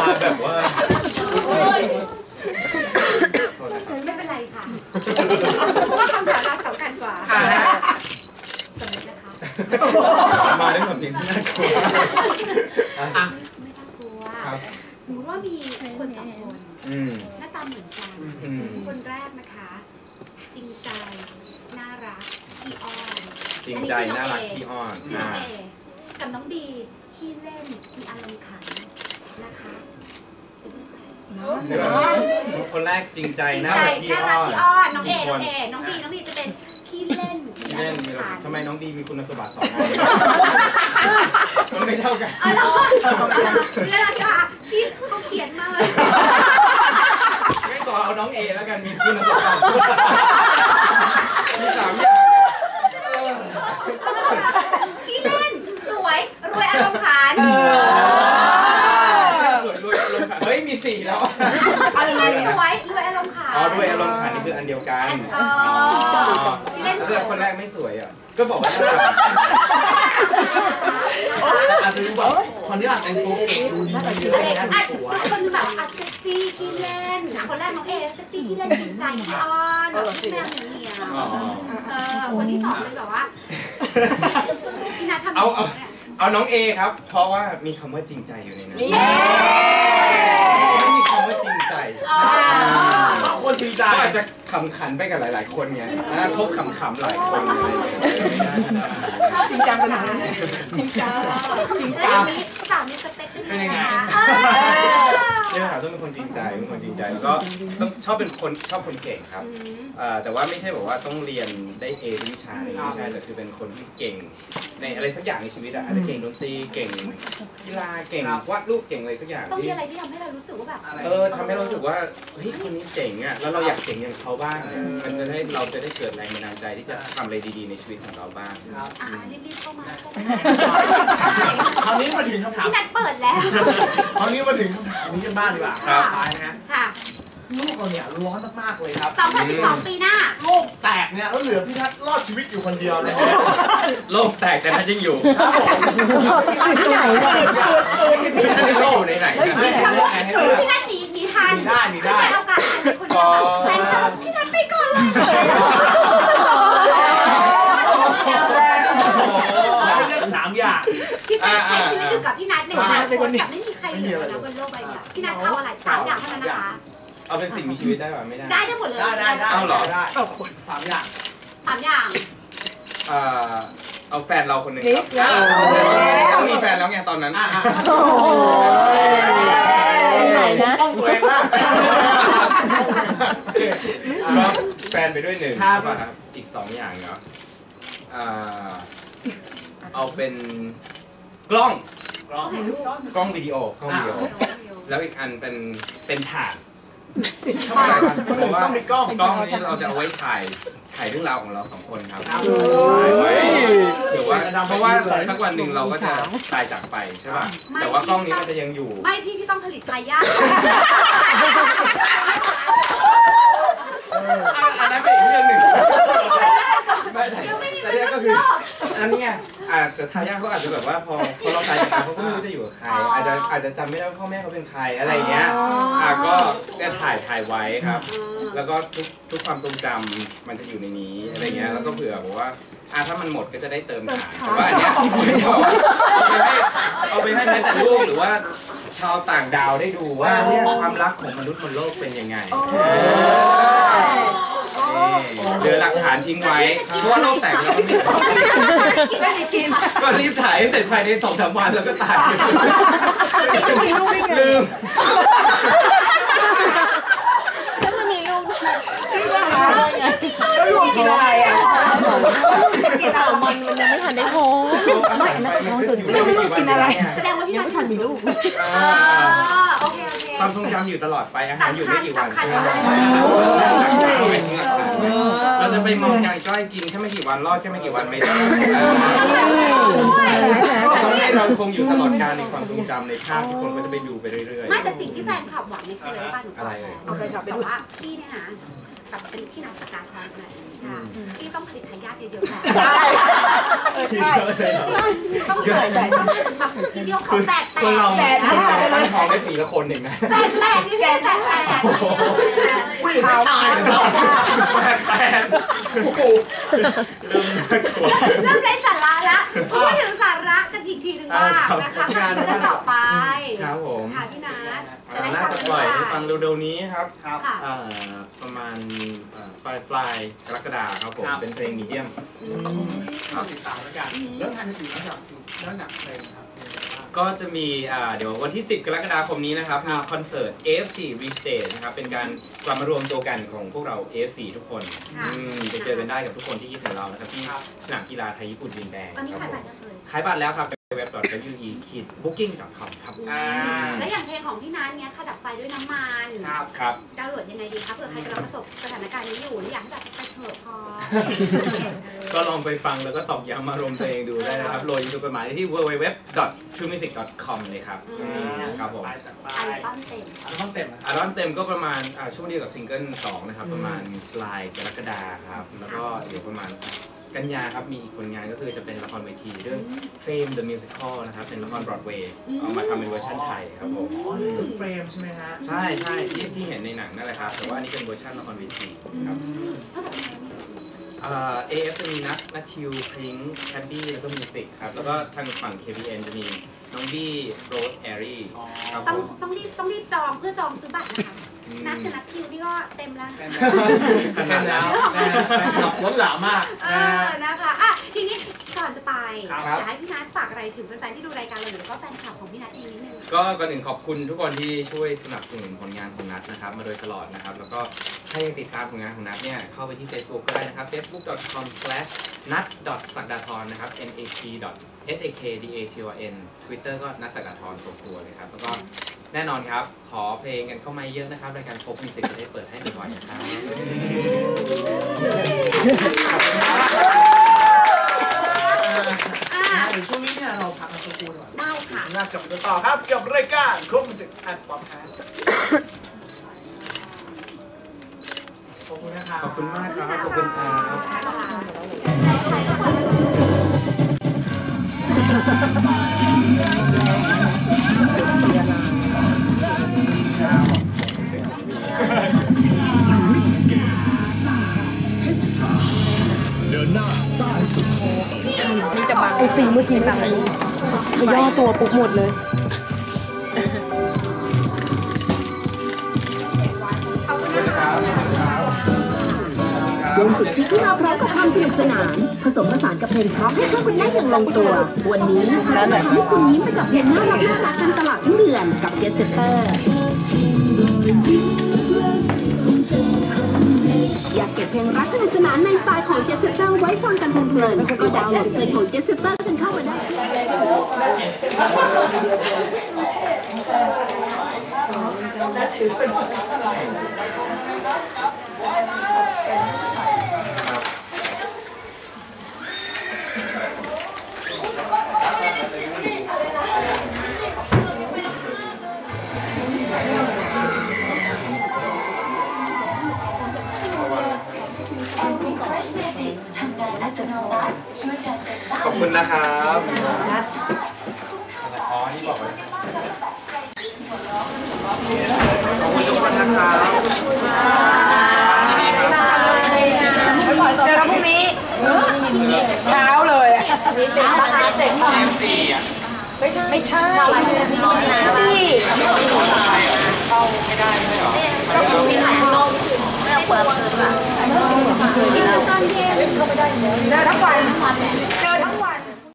มาแบบว่าไม่เป็นไรค่ะเพราะว่าคำถามเราสำคัญกว่าอ่าฮะสมมตินะคะมาด้วยความจริงที่น่ากลัวอะไม่น่ากลัวครับสมมติว่ามีคนสองคนอืมหน้าตาเหมือนกันอืมคนแรกนะคะ จริงใจน่ารักขี้อ้อนจริงใจน่ารักขี้อ้อนชื่ออ่าเอกับน้องบีขี้เล่น ครเดี๋ยวคนแรกจริงใจจริงน่าใจรักขี้น่าอ้รักอนขี้อ้อนน้องเออีกน้คองเอน้องบีน้องบีจะเป็นขี้เล่นมีขี้อาเล่รนมณ์มีขันทำไมน้องดีมีคุณสมบัติสองอันมันไม่เท่ากันอ๋อแล้วชื่ออะไรคะขี้เขาเขียนมาเลยไม่ขอเอาน้องเอแล้วกันมีคุณสมบัติมีสามอย่างขี้เล่นสวยรวยอารมณ์ขัน สวยรวยอารมณ์ขันเฮ้ยมีสี่ แล้วขี้เล่นสวยรวยอารมณ์ขันอ๋อด้วยอารมณ์ขันนี่คืออันเดียวกันอ๋อขี้เล่นถ้าสวเกิยดคนแรกไม่สวยอะ ก็บอกว่าน่ารักอาจจะดูแบบคนที่แบบแต่งตัวเก่งดูดีเยอะอะไรนะอะสวยคนแบบอะเซ็กซี่ขี้เล่นอะคนแรกน้องเอเซ็กซี่ขี้เล่นจริงใจขี้อ้อนแบบแม่เหนียวอ๋อเออคนที่สองเลยแบบว่าพี่นัททำเอาเอาเอาเอาน้องเอครับ เพราะว่ามีคำว่าจริงใจอยู่ในนั้นนี่ไม่มีคำ ว่าจริงใจบางคนจริงใจก็อาจจะขำขันไปกับหลาย ๆ คนไงอ่าคบขำหลายคนอะไรอย่างเงี้ยจริงจังขนาดนั้นจริงจังจริงจังสาวมีสเปคเป็นยังไง เนี่ยนะครับต้องเป็นคนจริงใจเป็นคนจริงใจแล้วก็ต้องชอบเป็นคนชอบคนเก่งครับอืมเอ่อแต่ว่าไม่ใช่แบบว่าต้องเรียนได้เอทุกวิชาอะไรอย่างเงี้ยไม่ใช่แต่คือเป็นคนที่เก่ง ในอะไรสักอย่างในชีวิตอะอาจจะเก่งดนตรีเก่งกีฬาเก่งวาดรูปเก่งอะไรสักอย่างต้องมีที่อะไรที่ทำให้เรารู้สึกว่าแบบเออทำให้เรารู้สึกว่าเฮ้ยคนนี้เจ๋งอะแล้วเราอยากเจ๋งอย่างเขาบ้างอะมันจะได้เราจะได้เกิดแรงบันดาลใจที่จะทำอะไรดีๆในชีวิตของเราบ้าง ครับอะรีบๆเข้ามาคราวนี้มาถึงคำถามพี่นัทเปิดแล้ว คราวนี้มาถึงคำถามนี้กันบ้างดีกว่าครับตายนะฮะค่ะลูกเราเนี่ยร้อนมากๆเลยครับ 2012 ปีหน้า โลกแตกเนี่ยแล้วเหลือพี่ทัศน์รอดชีวิตอยู่คนเดียวเลยโลกแตกแต่น่ายังอยู่ครับผมตายที่ไหนเนี่ยน่าจะไม่อยู่ในไหนนะให้ให้ให้ให้พี่นัทหนีหนีทันหนีได้หนีได้แต่โอกาสเป็นคนเดียวแฟนคลับพี่นัทไปก่อนเลย ให้เลือกสามอย่าง ที่จะใช้ชีวิตอยู่กับพี่นัทหนึ่งพันคนกับไม่มีใครเหลือแล้วบนโลกใบนี้พี่นัทเอาอะไรสามอย่างเท่านั้นนะคะ เอาเป็นสิ่งมีชีวิตได้ก่อนไม่ได้ ได้ทั้งหมดเลยได้ได้ได้เอาเหรอได้สามอย่างสามอย่างเอ่อเอาแฟนเราคนหนึ่งนี่ครับแล้วต้องมีแฟนแล้วไงตอนนั้นอะอะโอ้ยไหนนะต้องตัวเองนะก็แฟนไปด้วยหนึ่งครับใช่ป่ะครับอีกสองอย่างเนาะอ่าเอาเป็น กล้องร้องกล้องวิดีโอกล้องวิดีโอ แล้วอีกอันเป็นเป็นถ่านทำไมเพราะว่าต้องมีกล้องกล้องนี้เราจะเอาไว้ถ่ายถ่ายเรื่องราวของเราสองคนครับครับถ่ายไว้ถือว่าเพราะว่าสักวันหนึ่งเราก็จะตายจากไปใช่ป่ะแต่ว่ากล้องนี้มันจะยังอยู่ ไม่พี่พี่ต้องผลิตทายาทอันนั้นเป็นอีกเรื่องหนึ่งไม่แต่ยังไม่มีแต่เป็นเนี่ยโลก็กคืออันเนี้ย อาจจะทายาทเขาอาจจะแบบว่าพอพอเราตายจากไปเขาก็ไม่รู้จะอยู่กับใคร อาจจะอาจจะจำไม่ได้ว่าพ่อแม่เขาเป็นใครอะไรเงี้ยอะก็ก็ถ่ายถ่ายไว้ครับ แล้วก็ทุกทุกความทรงจำมันจะอยู่ในนี้อะไรเงี้ยแล้วก็เผื่อบอกว่าอะถ้ามันหมดก็จะได้เติมถ่านแต่ว่าอันเนี้ยเอาไปให้เอาไปให้แม้แต่ลูกหรือว่า ชาวต่างดาวได้ดูว่าเนี่ยความรักของมนุษย์บนโลกเป็นยังไงนี่เหลือหลักฐานทิ้งไว้ เพราะว่าโลกแตกแล้วมันไม่ไม่ได้กิน ก็รีบถ่ายให้เสร็จภายในสองสามวันแล้วก็ตายมีลูกได้ไงลืม แล้วจะมีลูกแล้วลูกกินอะไรอะกินอะไรมันมันยังไม่ทันได้ท้องไม่อั นนั้นท้องตื่นไม่รู้กินอะไร แสดงว่าพี่ยันังทไม่ทันมีลูกอ่าอ่าโอเคโอเคความทรงจำอยู่ตลอดไปอาหารอยู่ไม่กี่วันสำคัญใช่ไหมสำคัญเอาไปทิ้งหลักฐานไว้เราจะไปมองการใกล้กินแค่ไม่กี่วันรอดแค่ไม่กี่วันไม่ได้ต้องให้เราคงอยู่ตลอดการในความทรงจำในภาพที่คนก็จะไปดูไปเรื่อยๆไม่แต่สิ่งที่แฟนคลับหวังเนี่ยคืออะไรบ้างหนูอะไรเลยเอาเลยแบบว่าพี่เนี่ยนะแบบเป็นพี่นักสการทองขนาดนี้ใช่ไหมพี่ต้องผลิตทายาทเยอะๆแหละ เออใช่ต้องเกิดแบบต้องแบบที่เดียวขอแปดแปคนเราดแฟนตั้งท้องได้ปีละคนเองนะแปดแปดนี่พี่แปดแปดอุ้ยไม่ตายแล้วแปดแปดโอ้โหเริ่มน่ากลัวเริ่มได้สาระละพูดถึงสาระกันอีกทีหนึ่งว่านะคะงานกันต่อไปครับผมค่ะพี่นัท น่าจะปล่อยให้ฟังเร็วๆนี้ครับครับค่ะ อ่าประมาณอ่าปลายปลายกรกฎาครับผม ครับ เป็นเพลงมีเดียมเอาติดตามแล้วกันแล้วงานอื่นนอกจากนอกจากเพลงครับก็จะมีอ่าเดี๋ยววันที่ 10 กรกฎาคมนี้นะครับ มีคอนเสิร์ต AFC Restage นะครับ เป็นการกลับมารวมตัวกันของพวกเรา AFC ทุกคนค่ะ อืมไปเจอกันได้กับทุกคนที่คิดถึงเรานะครับ ที่สนามกีฬาไทยญี่ปุ่นดินแดงตอนนี้คใครรับผบัตมรยังเลยขายบัตรแล้วครับไปเว็บ .we booking com ครับอ่าแล้วอย่างเพลงของพี่นัทเนี้ยค่ะดับไฟด้วยน้ำมันครับครับดาวน์โหลดยังไงดีคะเผื่อใครกำลังประสบสถานการณ์นี้อยู่หรืออยากให้แบบไปเถอะพอก็ลองไปฟังแล้วก็ตอกย้ำอารมณ์ตัวเองดูได้นะครับโหลดยูทูบกันมาได้ที่ www.truemusic.com เลยครับอืมครับผมไปจากไปอัลบั้มเต็มอัลบั้มเต็มนะอัลบั้มเต็มก็ประมาณอ่าช่วงเดียวกับซิงเกิล2นะครับประมาณปลายกรกฎาครับแล้วก็เดี๋ยวประมาณ กันยาครับมีอีกผลงานก็คือจะเป็นละครเวทีเรื่อง Fame the Musical นะครับเป็นละครบรอดเวย์เอามาทำเป็นเวอร์ชันไทยครับผมอ๋อนี่คือเฟรมใช่ไหมฮะใช่ใช่ที่ที่เห็นในหนังนั่นแหละครับแต่ว่าอันนี้เป็นเวอร์ชันละครเวทีครับนอกจากนี้มีอ่า AF จะมีนัทนัททิวพริงแคดดี้แล้วก็มิวสิกครับแล้วก็ทางฝั่ง KBN จะมีน้องบี้โรสแอรี่ครับต้ผองมต้องรีบต้องรีบจองเพื่อจองซื้อบัตรนะคะอืม นัดกับนัดคิวนี่ก็เต็มแล้ว เต็มแล้วเต็มแล้วแฟนคลับล้นหลามมาก เออนะคะอะทีนี้ก่อนจะ ไปครับ อยากให้พี่นัทฝากอะไรถึงแฟนๆที่ดูรายการเราอยู่แล้วก็แฟนคลับของพี่นัทเองนิดนึง ก็ก่อนอื่นขอบคุณทุกคนที่ช่วยสนับสนุนผลงานของนัทนะครับ มาโดยตลอดนะครับ แล้วก็ถ้ายังติดตามผลงานของนัทเนี่ย เข้าไปที่ Facebook ก็ได้นะครับ facebook.com/nat.sakdathon นะครับ n a t s a k d a t o n Twitter ก็นัทสักดาธรตัวตัวเลยครับ แล้วก็แน่นอนครับ ขอเพลงกันเข้ามาเยอะนะครับรายการโฟกมิวสิกจะได้เปิดให้บ่อยๆนะครับ อะ เดี๋ยวช่วงนี้ เนี่ยเราพักกันสักครู่ก่อนได้ค่ะน่ากลับมาต่อครับกับรายการครบมิวสิกแอดป๊อปแคสขอบคุณนะครับ ขอบคุณมากครับ ขอบคุณครับไอ ซีเมื่อกี้ย่อตัวปุ๊บหมดเลยวันสุดที่ที่มาพร้อมกับความสนุกสนาน ผสมผสานกับเพลงเพราะให้เข้ากันได้อย่างลงตัว วันนี้เราจะทำให้คุณยิ้มไปกับเพลงน่ารักน่ารักกันตลอดทั้งเดือนกับเจสเซเตอร์อยากเก็บเพลงรักสนุกสนานในสไตล์ของเจสเซเตอร์ไว้ฟังกันเพลินๆก็ดาวน์โหลดเพลงของเจสเซเตอร์กันเข้ามาได้ ขอบคุณนะครับ อ๋อนี่บอกไว้ขอบคุณทุกคนนะครับเจอกันพรุ่งนี้เช้าเลยอะ MC อะไม่ใช่พี่เข้าไม่ได้ใช่หรอมีหลายรอบเรื่องความเชิญว่ะกินตอนเย็นเจอทั้งวันเจอ